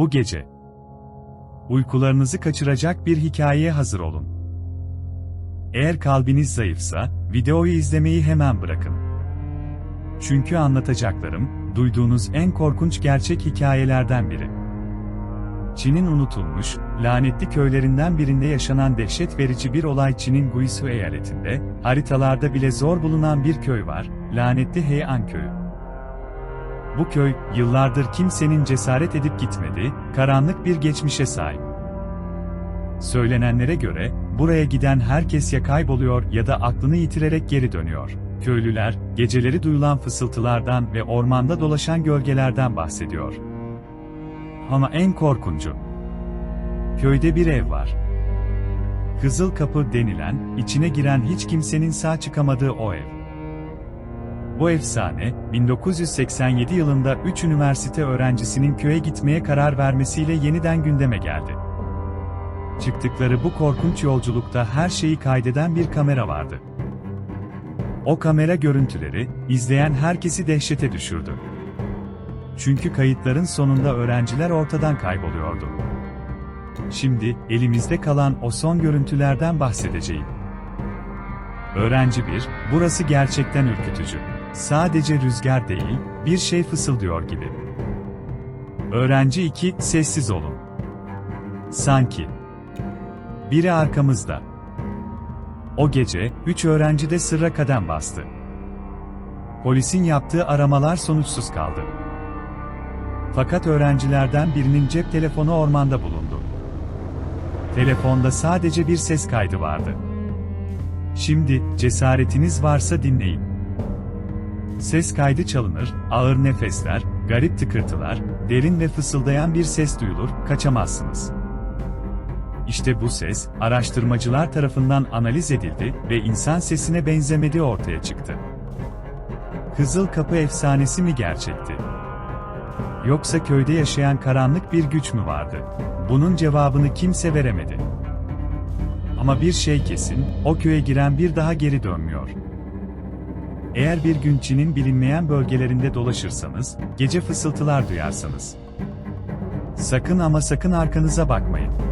Bu gece. Uykularınızı kaçıracak bir hikayeye hazır olun. Eğer kalbiniz zayıfsa, videoyu izlemeyi hemen bırakın. Çünkü anlatacaklarım, duyduğunuz en korkunç gerçek hikayelerden biri. Çin'in unutulmuş, lanetli köylerinden birinde yaşanan dehşet verici bir olay Çin'in Guizhou eyaletinde, haritalarda bile zor bulunan bir köy var, lanetli Heian köyü. Bu köy, yıllardır kimsenin cesaret edip gitmediği, karanlık bir geçmişe sahip. Söylenenlere göre, buraya giden herkes ya kayboluyor ya da aklını yitirerek geri dönüyor. Köylüler, geceleri duyulan fısıltılardan ve ormanda dolaşan gölgelerden bahsediyor. Ama en korkuncu. Köyde bir ev var. Kızıl Kapı denilen, içine giren hiç kimsenin sağ çıkamadığı o ev. Bu efsane, 1987 yılında 3 üniversite öğrencisinin köye gitmeye karar vermesiyle yeniden gündeme geldi. Çıktıkları bu korkunç yolculukta her şeyi kaydeden bir kamera vardı. O kamera görüntüleri, izleyen herkesi dehşete düşürdü. Çünkü kayıtların sonunda öğrenciler ortadan kayboluyordu. Şimdi, elimizde kalan o son görüntülerden bahsedeceğim. Öğrenci 1, burası gerçekten ürkütücü. Sadece rüzgar değil, bir şey fısıldıyor gibi. Öğrenci 2, sessiz olun. Sanki. Biri arkamızda. O gece, üç öğrenci de sırra kadem bastı. Polisin yaptığı aramalar sonuçsuz kaldı. Fakat öğrencilerden birinin cep telefonu ormanda bulundu. Telefonda sadece bir ses kaydı vardı. Şimdi, cesaretiniz varsa dinleyin. Ses kaydı çalınır, ağır nefesler, garip tıkırtılar, derin ve fısıldayan bir ses duyulur, kaçamazsınız. İşte bu ses, araştırmacılar tarafından analiz edildi ve insan sesine benzemediği ortaya çıktı. Kızıl Kapı efsanesi mi gerçekti? Yoksa köyde yaşayan karanlık bir güç mü vardı? Bunun cevabını kimse veremedi. Ama bir şey kesin, o köye giren bir daha geri dönmüyor. Eğer bir gün Çin'in bilinmeyen bölgelerinde dolaşırsanız, gece fısıltılar duyarsanız. Sakın ama sakın arkanıza bakmayın.